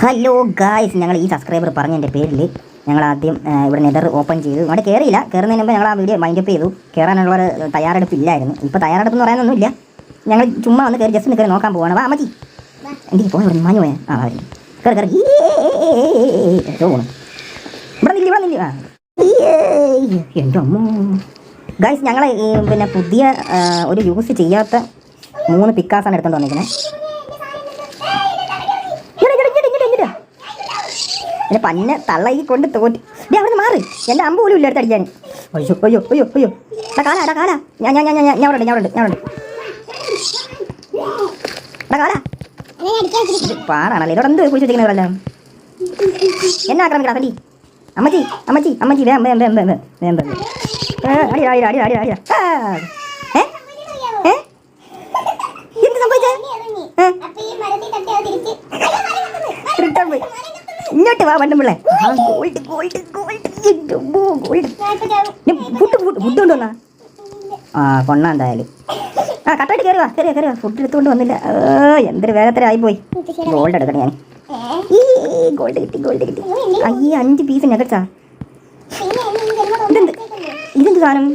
Hello guys ഞങ്ങൾ ഈ subscriber പറഞ്ഞതിന്റെ പേരിൽ ഞങ്ങൾ ആദ്യം ഇവിടെ നെതർ ഓപ്പൺ ചെയ്തു. അവിടെ കയറിയില്ല കയറുന്നതിന് മുമ്പ് ഞങ്ങൾ ആ വീഡിയോ മൈൻഡപ്പ് ചെയ്തു. കയറാനുള്ള ഒരു തയ്യാറെടുപ്പില്ലായിരുന്നു ഇപ്പോൾ തയ്യാറെടുപ്പ് എന്ന് പറയാനൊന്നുമില്ല. ഞങ്ങൾ ചുമ്മാ വന്ന് കയറി ജസ്റ്റ് കയറി നോക്കാൻ പോവാണ്. വാ മതി എനിക്ക് പോയി ഇവിടെ മാഞ്ഞു പോയാ. ആ അതെ കയറി കയറി പോകണം ഇവിടെ നില്ല ഇവിടെ നില്ല. എന്റെ അമ്മോ. ഗായ്സ് ഞങ്ങൾ പിന്നെ പുതിയ ഒരു യൂസ് ചെയ്യാത്ത മൂന്ന് പിക്കാസാണ് എടുത്തോണ്ട് വന്നിരിക്കുന്നത് എന്നെ പന്നെ തള്ളയി കൊണ്ട് തോറ്റ്. ഡേ അവിടെ മാറി. എന്റെ അമ്പ് പോലും ഇല്ല അടുത്ത് അടിക്കാൻ. അയ്യോ അയ്യോ അയ്യോ അയ്യോ. എടാ കാലാ എടാ കാലാ. ഞാൻ ഞാൻ ഞാൻ ഞാൻ ഞാൻ അവിടെ ഞാൻ അവിടെ ഞാൻ അവിടെ എടാ കാലാ. ഇത് പാടാണല്ലേ? ഇവിടെ എന്ത് കുഴിച്ച് വെച്ചിരിക്കുന്നവരല്ല എന്നാ ആക്രമിക്കടാ തല്ലി അമ്മച്ചി അമ്മച്ചി അമ്മച്ചി വേം വേം വേം വേം വേം വേം. അടി അടി അടി അടി അടി എന്ത് സംഭവിച്ചേ? റിട്ടേൺ പോയി. ഇങ്ങോട്ട് വാ വണ്ടും പിള്ളേ. Gold gold gold gold food food food കൊണ്ടുവന്നാ ആ കൊണ്ണ എന്തായാലും. ആ കട്ടായിട്ട് കയറി വാ കയറി കയറി ഫുഡ് എടുത്തുകൊണ്ട് വന്നില്ല. ഏ, എന്തൊരു വേഗത്തിലായി പോയി ഗോൾഡ് എടുക്കണം ഞാൻ. ഈ ഗോൾഡ് കിട്ടി ഗോൾഡ് കിട്ടി. ഈ അഞ്ച് പീസ് നെഗറ്റ്സാ ഇതെന്ത്? ഇതെന്ത് സാധനം?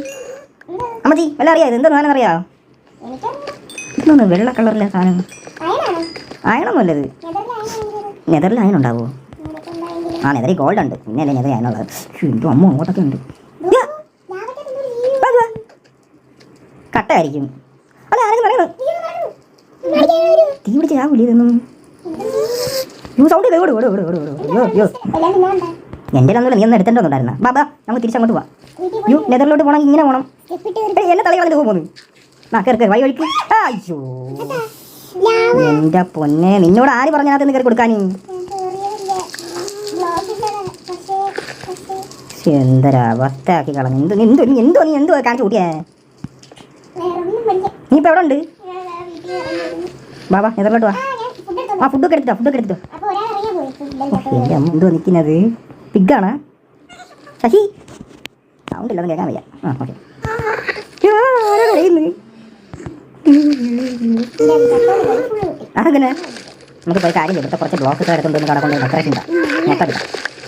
അമ്മച്ചി വല്ല അറിയാം എന്താ സാധനം അറിയാമോ ഇതൊന്നും വെള്ള കളറിലെ സാധനം. അയണമല്ലത് നെതറിൽ അയൺ ഉണ്ടാവുമോ ആ നെതറി ഗോൾഡ് ഉണ്ട്. പിന്നെ അല്ലേ നെതറി അതിനുള്ളത് എന്റെ അമ്മ അങ്ങോട്ടൊക്കെ ഉണ്ട്. കട്ടായിരിക്കും അല്ല ആരെങ്കിലും പറയണം തീ പിടിച്ച് ഞാൻ ഇതൊന്നും യൂ സൗണ്ട് ചെയ്ത്? ഓട് ഓട് ഓട് ഓട് അയ്യോ യോ യോ എന്റെ ഒന്നുമില്ല നീ ഒന്ന് എടുത്തിട്ടുണ്ടായിരുന്ന ബാബാ നമുക്ക് തിരിച്ചങ്ങോട്ട് പോവാം. യു നെതറിലോട്ട് പോകണമെങ്കിൽ ഇങ്ങനെ പോകണം എന്നെ തലയിൽ വന്നിട്ട് പോകുന്നു ആ വൈ കയറി വഴി അയ്യോ. എന്റെ പൊന്നെ നിന്നോട് ആര് പറഞ്ഞതിനകത്ത് നിന്ന് കയറി കൊടുക്കാനീ? എന്തൊരവസ്ഥ ആക്കി കളഞ്ഞു? എന്ത് എന്തോ എന്തോ നീ എന്തോ കാണിച്ചു കൂട്ടിയേ? നീ ഇപ്പൊ എവിടെ ഉണ്ട് ബാബാ നെതറിലോട്ട് വാ. ആ ഫുഡൊക്കെ എടുത്തോ ഫുഡൊക്കെ എടുത്തോ എന്റെ അമ്മ എന്തോ നിൽക്കുന്നത് പിഗാണ് ശശി. സൗണ്ട് ഇല്ലാതെ കേൾക്കാൻ വയ്യ. ആ ഓക്കെ. അതങ്ങനെ? നമുക്ക് പോയി കാര്യം. ഇവിടുത്തെ കുറച്ച് ബ്ലോക്ക് എടുത്തുകൊണ്ട് ഒന്ന് കടക്കൊണ്ട് ഡെക്കറേഷൻ ഉണ്ടാവും ഞെട്ടെടുക്കാം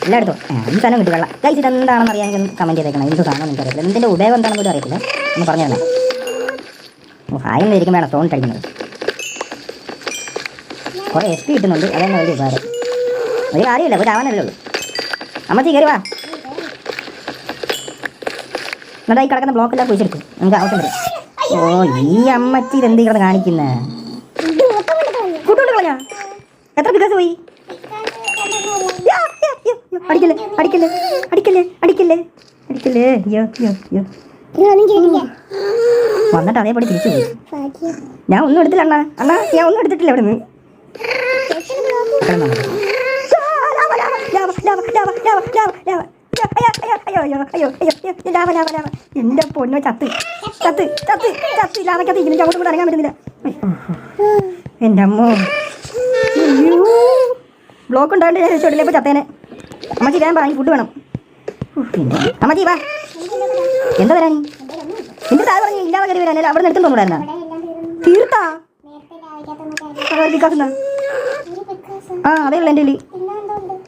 എല്ലാം എടുത്തോ ആ, ഈ സാധനം കിട്ടി. വെള്ളം കഴിച്ച് ഇത് എന്താണെന്ന് അറിയാൻ കമന്റ് ചെയ്തേക്കണം. എന്ത് സാധനം എനിക്ക് അറിയില്ല എന്തിന്റെ ഉപയോഗം എന്താണെന്ന് പോലും അറിയത്തില്ല. ഒന്ന് പറഞ്ഞു തന്നെ ഓ ഇരിക്കും വേണം സോൺ കഴിക്കുന്നത്. കുറേ എസ് പി കിട്ടുന്നുണ്ട്. അതന്നെ വലിയ ഉപകാരം. ഒരു കാര്യമില്ല. ഒരു ആവാനല്ലേ ഉള്ളൂ. അമ്മച്ചി കയറി വാ. എന്നിട്ട് ഈ കിടക്കുന്ന ബ്ലോക്കെല്ലാം കുഴിച്ചെടുക്കും. നമുക്ക് ആവശ്യം വരും. ഓ ഈ അമ്മച്ചി ഇതെന്ത് കിടന്ന് കാണിക്കുന്നേ? കൂട്ടുകൊണ്ട് കളഞ്ഞാ എത്ര ദിവസം പോയി. അടിക്കല്ലേ അടിക്കല്ലേ അടിക്കല്ലേ അടിക്കല്ലേ അടിക്കല്ലേ വന്നിട്ട് അതേപടി തിരിച്ചു പോയി. ഞാൻ ഒന്നും എടുത്തില്ല അണ്ണാ. അണ്ണാ ഞാൻ ഒന്നും എടുത്തിട്ടില്ല ഇവിടെ നിന്ന്. എന്റെ പൊന്നോ ചത്ത്. ചത്ത് ചത്ത് ചത്ത്. ലാവക്കത്ത് ഇതിന് അങ്ങോട്ടും ഇറങ്ങാൻ പറ്റുന്നില്ല എന്റെ അമ്മോ ബ്ലോക്ക് ഉണ്ടാകേണ്ട ഇപ്പൊ ചത്തേനെ. അമ്മച്ചി ഞാൻ പറഞ്ഞു ഫുഡ് വേണം. അമ്മച്ചി വാ. എന്താ വരാനി? എന്റെ താഴെ പറഞ്ഞു ഇല്ലാതെ കയറി വരാനല്ല അവിടെ നിർത്തും തോന്നുന്നു തീർത്താ? ആ അതേ ഉള്ളു എന്റെ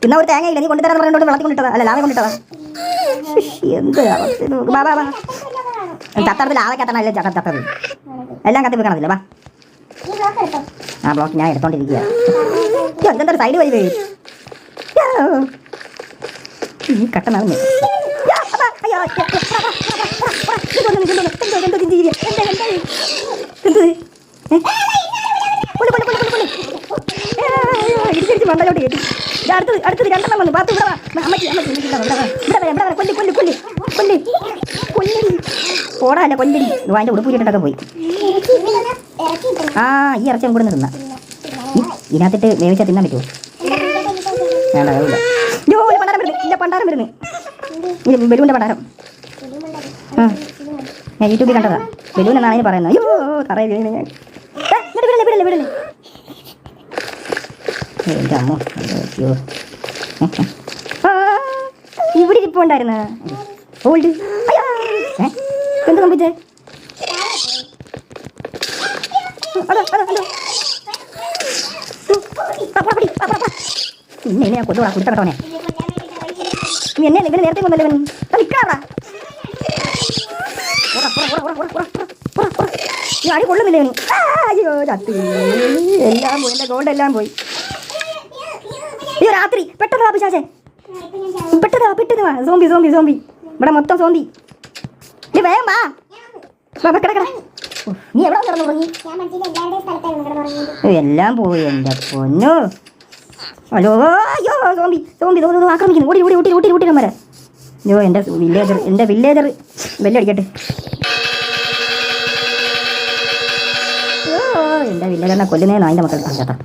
പിന്നെ ഒരു തേങ്ങ ഇല്ല നീ കൊണ്ടുതരാന്ന് പറഞ്ഞോണ്ട് വെള്ളത്തിൽ കൊണ്ടിട്ടതാ. അല്ല ലാവ കൊണ്ടിട്ടതാ. എന്ത്. ബാ ബാ ബാ ചത്തടത്ത് ലാവക്കത്തണ അല്ലേ ചത്തത് എല്ലാം കത്തി വെക്കണതില്ല വാ. ആ ബ്ലോക്ക് ഞാൻ എടുത്തോണ്ടിരിക്കുക എന്താ സൈഡ് വഴി വരും ഈ കേട്ടി കൊല്ലി കൊല്ലി കൊല്ലി കൊല്ലി. പോയി. ആ ഈ ഇറച്ചി കൂടെ തിന്നാ. ഇതിനകത്തിട്ട് വേവിച്ചാൽ തിന്നാൻ പറ്റുമോ? വേണ്ട വേണ്ട. പണ്ടാരം വരുന്നു. ബലൂന്റെ പണ്ടാരം. ഞാൻ യൂട്യൂബിൽ കണ്ടതാ. ബലൂൺ എന്നാണ് പറയുന്നത്. അയ്യോ തറയിൽ വീണ് ഞാൻ. വിടല്ലേ വിടല്ലേ വിടല്ലേ. എന്റെ അമ്മ. അയ്യോ. ഇവിടെ ഇപ്പൊ ഓൾഡ് അയ്യോ. എന്ത് പാ. പിന്നെ ഞാൻ കൊണ്ടുപോകാം കുരുത്തക്കട്ടോനെ നീ എന്നെ ഇവന് നേരത്തെ ഇവൻ നിൽക്കാറാ അടി കൊള്ളുന്നില്ലേ അയ്യോ ചത്തി. എല്ലാം പോയി എന്റെ ഗോൾഡ് എല്ലാം പോയി. അയ്യോ രാത്രി. പെട്ടെന്ന് വാ പിശാചേ. പെട്ടെന്ന് വാ പെട്ടെന്ന് വാ. സോംബി സോംബി സോംബി ഇവിടെ മൊത്തം സോംബി നീ വേഗം വാ. വാ, വാ, കിട, കിട. ഉഫ്, നീ എവിടെ കിടന്നു തുടങ്ങി എല്ലാം പോയി എന്റെ പൊന്നു. ഹലോ അയ്യോ സോംബി സോംബി ദോ, ആക്രമിക്കുന്നു. ഓടി ഓടി ഓടി ഓടി ഓടി നമ്മരെ അയ്യോ എന്റെ വില്ലേജർ എന്റെ വില്ലേജർ വെല്ലടിക്കട്ടെ അയ്യോ എന്റെ വില്ലേജറിനെ കൊല്ലുന്നേ നായിന്റെ മക്കൾ ചേട്ടാ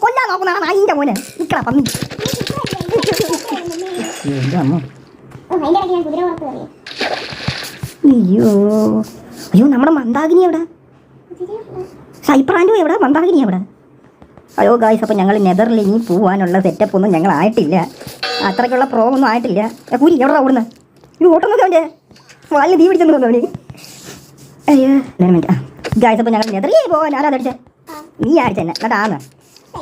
കൊല്ലാൻ നോക്കുന്ന ആ നായിന്റെ മോനെ. നിക്കടാ പന്നി. എന്റെ അമ്മ. അയ്യോ. അയ്യോ നമ്മുടെ മന്ദാകിനി എവിടെ? സൈപ്രാൻഡു എവിടെ? മന്ദാകിനി എവിടെ? അയ്യോ ഗായ്സ് അപ്പം ഞങ്ങൾ നെതറിൽ ഇനി പോകാനുള്ള സെറ്റപ്പ് ഒന്നും ഞങ്ങൾ ആയിട്ടില്ല. അത്രയ്ക്കുള്ള പ്രോ ഒന്നും ആയിട്ടില്ല. കുരി എവിടെ ഓടുന്നത് ഇത് ഓട്ടം അവന്റെ. വാലിന് തീ പിടിച്ചെന്ന് തോന്നുന്നു അയ്യോ ഗായ്സ് അപ്പം ഞങ്ങൾ നെതറി പോകാൻ ആരാ അടിച്ചേ നീ എന്നിട്ട് ആന്ന്.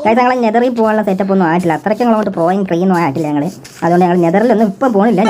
ഗായ്സ് ഞങ്ങൾ നെതറിൽ പോകാനുള്ള സെറ്റപ്പ് ഒന്നും ആയിട്ടില്ല. അത്രയ്ക്ക് അങ്ങോട്ട് പ്രോയും ക്രീമൊന്നും ആയിട്ടില്ല ഞങ്ങൾ അതുകൊണ്ട് ഞങ്ങൾ നെതറിലൊന്നും ഇപ്പം പോകണില്ല